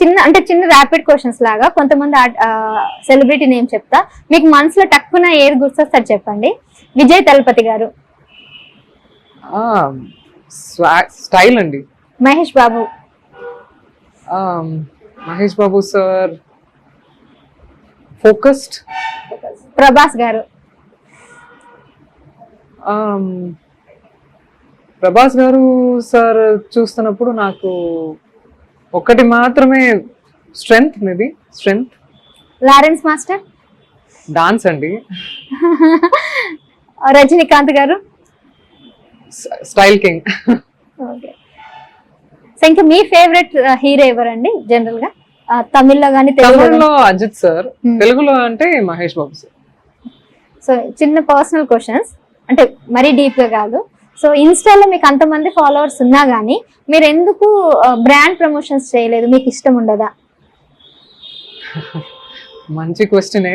చిన్న అంటే చిన్న ర్యాపిడ్ క్వశ్చన్స్ లాగా కొంతమంది సెలబ్రిటీ నేమ్ చెప్తా. మీకు మనసులో టక్కున ఏది గుర్తొస్తారు చెప్పండి. విజయ్ తలపతి గారు. స్టైల్ అండి. మహేష్ బాబు. Mahesh Babu sir focused. Prabhas గారు. ప్రభాస్ గారు సార్ చూస్తున్నప్పుడు నాకు ఒకటి మాత్రమే strength maybe strength. Lawrence master? Dance అండి. రజనీకాంత్ గారు? Style king. ఓకే. సో ఇంకా మీ ఫేవరెట్ హీరో ఎవరండి జనరల్గా తమిళ్ళో కానీ తెలుగులో అజిత్ సార్. Hmm. తెలుగులో అంటే మహేష్ బాబు సార్. సో చిన్న పర్సనల్ క్వశ్చన్స్. అంటే మరీ డీప్గా కాదు. సో ఇన్స్టాలో మీకు అంతమంది ఫాలోవర్స్ ఉన్నా గానీ మీరు ఎందుకు బ్రాండ్ ప్రమోషన్స్ చేయలేదు? మీకు ఇష్టం ఉండదా? మంచి క్వశ్చనే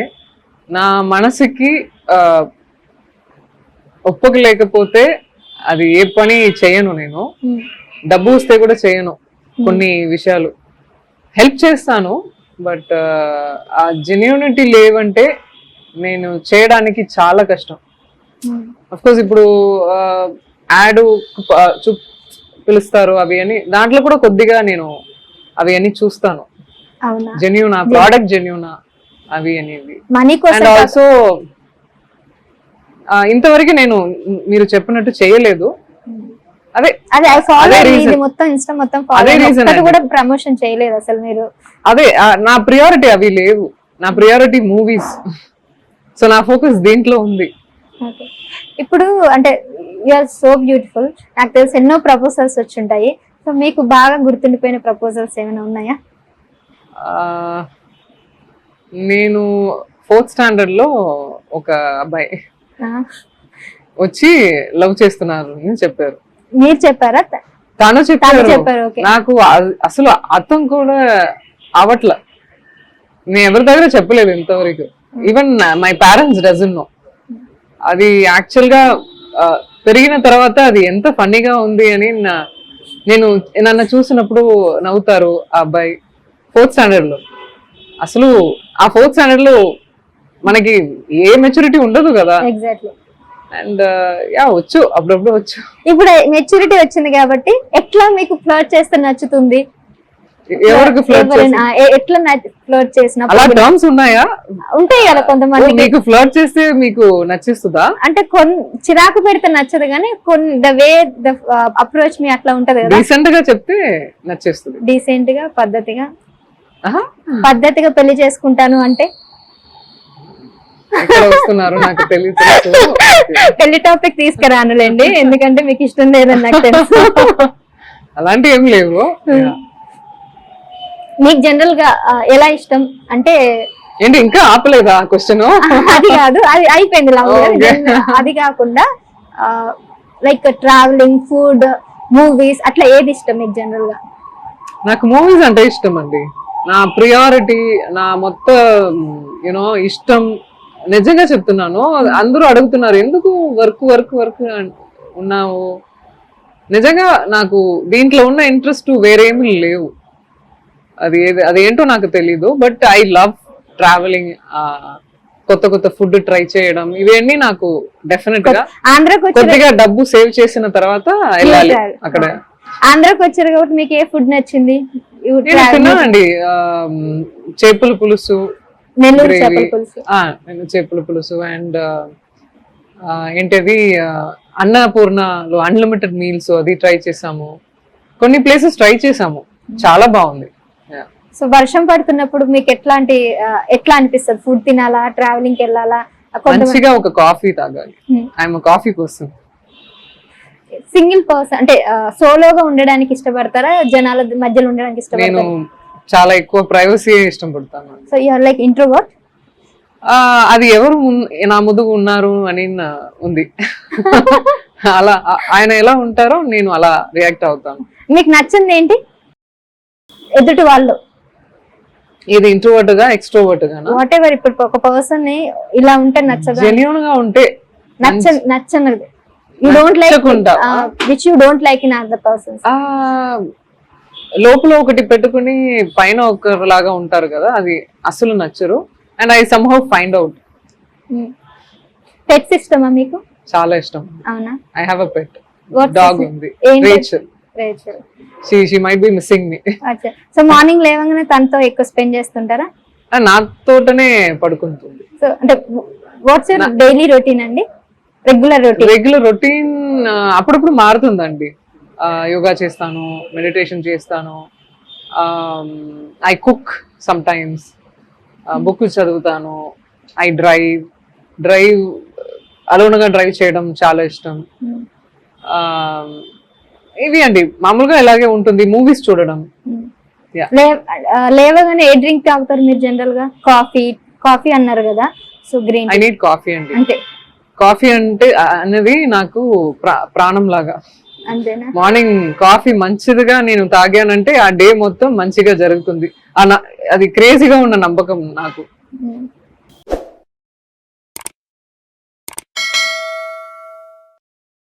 నా మనసుకి ఆ, ఒప్పుక లేకపోతే అది ఏ పని చేయను నేను. డబ్బు వస్తే కూడా చేయను కొన్ని విషయాలు. హెల్ప్ చేస్తాను బట్ ఆ జెన్యూనిటీ లేవంటే నేను చేయడానికి చాలా కష్టం. అఫ్ కోర్స్ ఇప్పుడు యాడ్ పిలుస్తారు అవి అని. దాంట్లో కూడా కొద్దిగా నేను అవి అన్ని చూస్తాను. జెన్యూనా ప్రోడక్ట్ జెన్యూనా అవి అనేవి అండ్ ఆల్సో ఇంతవరకు నేను మీరు చెప్పినట్టు చేయలేదు. అదే అదే ఐ ఫాలో అదే reason. ఇది మొత్తం ఇన్స్టా మొత్తం అదే. కూడా ప్రమోషన్ చేయలేదు అసలు మీరు. అదే నా ప్రియారిటీ అవి లేవు. నా ప్రియారిటీ మూవీస్ సో నా ఫోకస్ దీంట్లో ఉంది. ఇప్పుడు అంటే ఆర్ సో బ్యూటిఫుల్ నాకు తెలిసి ఎన్నో ప్రపోజల్స్ వచ్చుంటాయి. సో మీకు బాగా గుర్తుండిపోయిన ప్రపోజల్స్ ఏమైనా ఉన్నాయా? నేను ఫోర్త్ స్టాండర్డ్లో ఒక అబ్బాయి వచ్చి లవ్ చేస్తున్నారు అని చెప్పారు. మీరు చెప్పారా? తను చెప్పారు. నాకు అసలు అర్థం కూడా అవట్ల నేను ఎవరి దగ్గర చెప్పలేదు ఇంతవరకు. Even my parents doesn't know అది యాక్చువల్గా పెరిగిన తర్వాత అది ఎంత ఫన్నీగా ఉంది అని నా- నేను నన్ను చూసినప్పుడు నవ్వుతారు ఆ అబ్బాయి ఫోర్త్ స్టాండర్డ్లో అసలు ఆ ఫోర్త్ స్టాండర్డ్లో మనకి ఏ మెచ్యూరిటీ ఉండదు కదా. ఎగ్జాక్ట్లీ అండ్ యా వచ్చు అప్పుడప్పుడు వచ్చు. ఇప్పుడు మెచ్యూరిటీ వచ్చింది కాబట్టి ఎట్లా మీకు ఫ్లర్ట్ చేస్తే నచ్చుతుంది? ఎవరికి ఫ్లర్ట్ ఎట్లా ఫ్లర్ట్ అలా చేసినప్పుడు టర్మ్స్ ఉన్నాయా? ఉంటాయి కదా కొంతమందికి. మీకు ఫ్లర్ట్ చేస్తే మీకు నచ్చిస్తుందా? అంటే కొన్ని చిరాకు పెడితే నచ్చదు కానీ కొన్ని ద వే ద అప్రోచ్ మీ అట్లా ఉంటది కదా. డీసెంట్గా చెప్తే నచ్చేస్తుంది. డీసెంట్గా పద్ధతిగా. పద్ధతిగా పెళ్ళి చేసుకుంటాను అంటే? వస్తున్నారు? నాకు తెలియదు. పెళ్ళి టాపిక్ తీసుకురానులేండి. ఎందుకంటే మీకు ఇష్టం లేదని నాకు తెలుసు. అలాంటివి ఏం లేవు. మీకు జనరల్గా ఎలా ఇష్టం? అంటే ఏంటి ఇంకా ఆపలేదా క్వశ్చన్ అది కాదు అది అయిపోయింది. అది కాకుండా లైక్ ట్రావెలింగ్ ఫుడ్ మూవీస్ అట్లా ఏది ఇష్టం మీకు జనరల్గా? నాకు మూవీస్ అంటే ఇష్టం అండి. నా ప్రియారిటీ నా మొత్తం యూనో ఇష్టం నిజంగా చెప్తున్నాను అందరూ అడుగుతున్నారు ఎందుకు వర్క్ వర్క్ వర్క్ ఉన్నావు? నిజంగా నాకు దీంట్లో ఉన్న ఇంట్రెస్ట్ వేరేమీ లేవు. అది ఏది- అదేంటో నాకు తెలీదు బట్ ఐ లవ్ ట్రావెలింగ్ కొత్త కొత్త ఫుడ్ ట్రై చేయడం. ఇవన్నీ నాకు డెఫినెట్గా కొద్దిగా డబ్బు సేవ్ చేసిన తర్వాత వెళ్ళాలి. అక్కడ. ఆంధ్రాకి వచ్చారు కాబట్టి మీకు ఏ ఫుడ్ నచ్చింది? తిన్నానండి చేపల పులుసు. చేపల పులుసు. ఆ, నేను చేపల పులుసు అండ్ ఏంటది అన్నపూర్ణలో అన్లిమిటెడ్ మీల్స్ అది ట్రై చేసాము. కొన్ని ప్లేసెస్ ట్రై చేసాము. చాలా బాగుంది. సో వర్షం పడుతున్నప్పుడు మీకు ఎట్లాంటి ఎట్లా అనిపిస్తుంది? ఫుడ్ తినాలా? ట్రావెలింగ్కి వెళ్ళాలా? మంచిగా ఒక కాఫీ తాగాలి. I'm coffee person single person అంటే సోలోగా ఉండడానికి ఇష్టపడతారా? జనాల మధ్యలో ఉండడానికి నేను ఇష్టపడతారా చాలా ఎక్కువ ప్రైవసీ ఇష్టపడతాను. సో యూఆర్ లైక్ ఇంట్రోవర్ట్ ఆ, అది ఎవరు నా ముందు ఉన్నారు అని నా- ఉంది. అలా ఆ- ఆయన ఎలా ఉంటారో నేను అలా రియాక్ట్ అవుతాను. మీకు నచ్చింది ఏంటి? ఎదుటి వాళ్ళు. ఇది ఇంట్రోవర్ట్గా ఎక్స్ట్రోవర్ట్గా వాట్ ఎవర్ ఇప్పుడు ఒక పర్సన్ని ఇలా ఉంటే నచ్చదు? జెన్యున్గా ఉంటే నచ్చ నచ్చనది. You don't like నచ్చకుండా. Which you don't like in other persons ఆ లోపల ఒకటి పెట్టుకుని పైన ఒకలాగా ఉంటారు కదా అది అసలు నచ్చరు. And I somehow find out pets ఇష్టమా మీకు? చాలా ఇష్టం. అవునా? I have a pet dog? ఉంది? Rachel Rachel she she might be missing me అచ్చా సో మార్నింగ్ లేవగానే తనతో ఎక్కువ స్పెండ్ చేస్తుంటారా? నాతోటనే పడుకుంటుంది. సో అంటే వాట్స్ యువర్ డైలీ రొటీన్ అండి? రెగ్యులర్ రొటీన్ రెగ్యులర్ రొటీన్ అప్పుడప్పుడు మారుతుందండి. యోగా చేస్తాను మెడిటేషన్ చేస్తాను. I cook sometimes book చదువుతాను. ఐ డ్రైవ్ డ్రైవ్ అలోన్గా డ్రైవ్ చేయడం చాలా ఇష్టం. Um, ఇవి అండి. మామూలుగా ఇలాగే ఉంటుంది. మూవీస్ చూడడం. Yeah. లేవగానే ఏ డ్రింక్ తాగుతారు మీరు జనరల్గా? కాఫీ కాఫీ అన్నారు కదా. So green I need coffee అండి. అంతే. కాఫీ అంటే అనేది నాకు ప్రా- ప్రాణం లాగా అంతేనా? మార్నింగ్ కాఫీ మంచిదిగా నేను తాగానంటే ఆ డే మొత్తం మంచిగా జరుగుతుంది. అది క్రేజీగా ఉన్న నమ్మకం నాకు. ఉమ్.